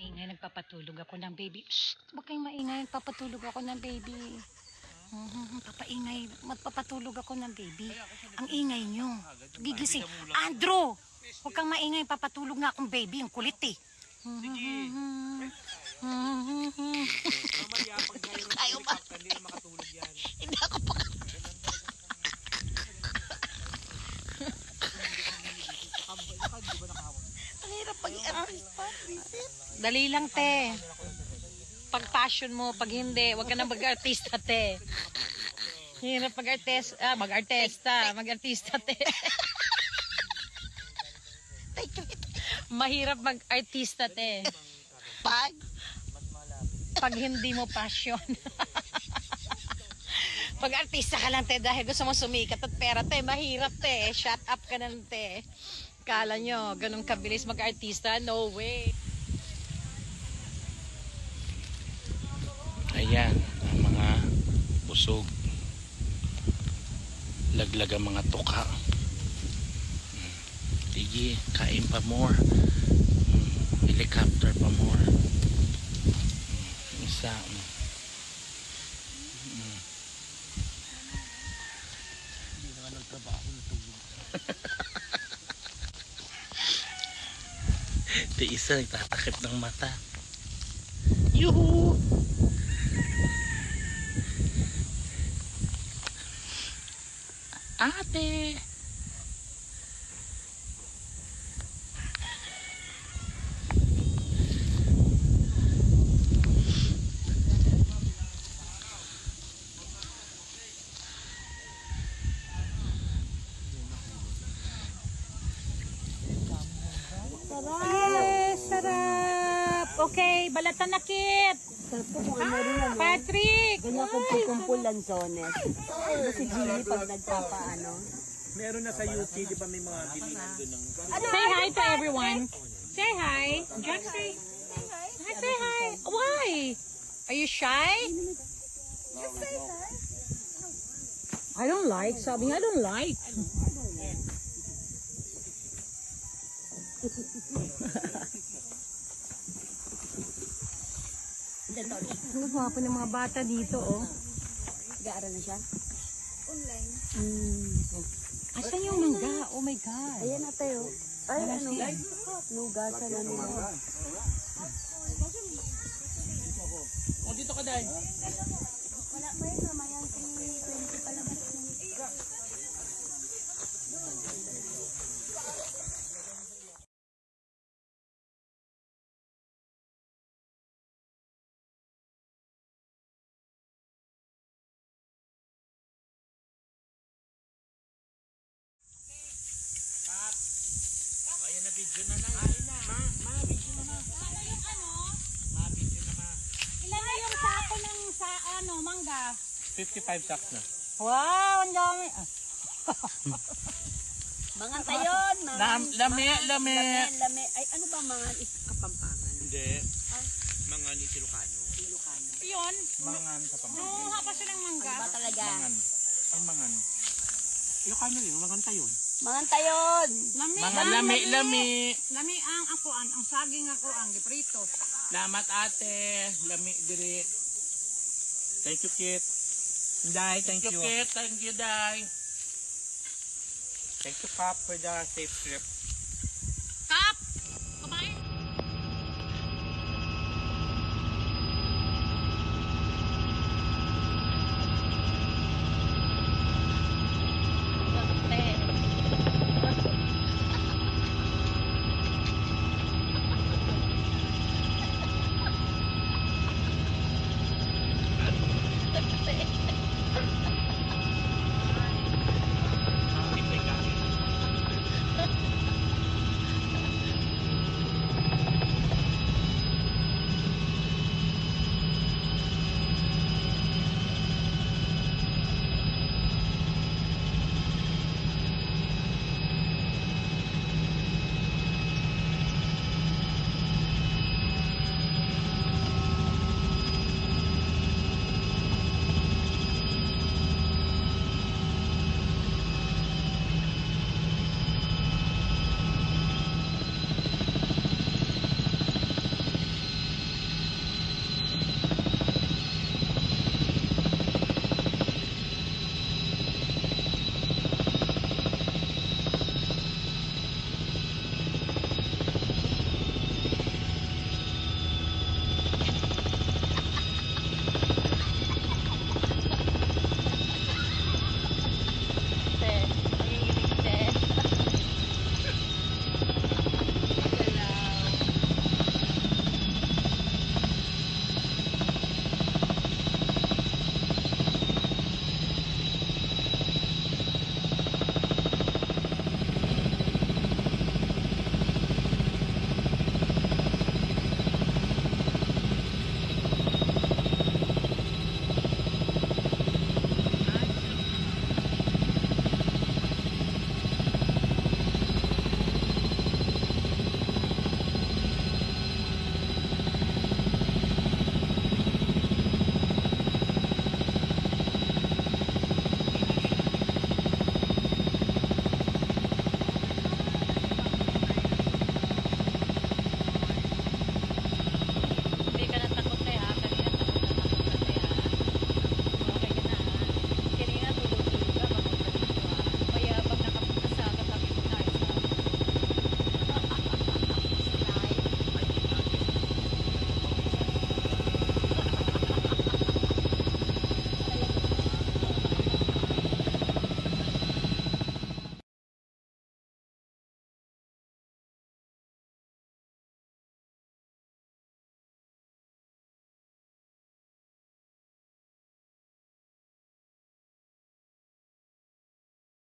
maingay, nagpapatulog ako ng baby. Shh! Huwag kayong maingay, nagpapatulog ako ng baby. Mhm, Papaingay, magpapatulog ako ng baby. Ang ingay nyo. Gigising. Andrew! Huwag kang maingay, papatulog nga akong baby. Ang kulit eh. Mamaya, pag mayroon Tayo ba? helicopter, hindi na makatulog yan. Hindi ako pa. Di ba nakahawak? Ang hirap pag Dali lang, te. Pag passion mo, pag hindi, wag ka na mag-artista, te. Hirap mag-artista, ah, mag-artista, mag-artista, te. Mahirap mag-artista, te. Pag? Pag hindi mo passion. Pag artista ka lang, te, dahil gusto mo sumikat at pera, te, mahirap, te. Shut up ka na, te. Kala nyo, ganun kabilis mag-artista? No way. Ayan, ang mga busog. Laglag mga tuka. Mm. Sige, kain pa more. Mm, Helicopter pa more. Mm, Isa. Hindi naman nagtrabaho, natulog. Ito isa, nagtatakip ng mata. Yuhu! Ate! Sarap. Okay, balatan na kit. Sarap po kung ano rin ano. Patrick! Ganyan kung pukumpul lanzones. Ano si Jimmy pag nagpapa ano. Meron na sa UT, di ba may mga bilihan doon ng... Say hi to everyone. Say hi. Jack, say hi. Say hi. Why? Are you shy? I don't like. Sabi nga, I don't like. Ang gwapo ng mga bata dito, oh. Gaaral na siya. Asan yung mangga? Oh my God. Ayan na tayo. Ay, ano? Nugasan na nila. O, dito ka dahil. Wala pa yun, mamayang 320 pa lang. Ayan na, video na na. Ayan na. Ma, ma, video na na. Ma, video na ma. Ilan na yung sako ng sa ano, mangga? 55 sacks na. Wow, ang dami. Ah, Mangan tayon, Lam, mangan. lami, lami. Lame, lame. Ay, ano ba is kapampangan? Hindi. Mga ni Silocano. Ilocano. Yun. Mangan sa pamangkin. Kumuha pa siya ng mangga. Ba talaga? Mangan. Ay, mangan. Ilocano yun. Mangan tayon. Lami. Mga lami, lami. Lami ang akuan, ang saging ako ang giprito. Lamat ate. Lami, diri. Thank you, Kit. Dai, thank Thank you, you. Kit. Thank you, Day. Thank you, Kap, for the safe trip.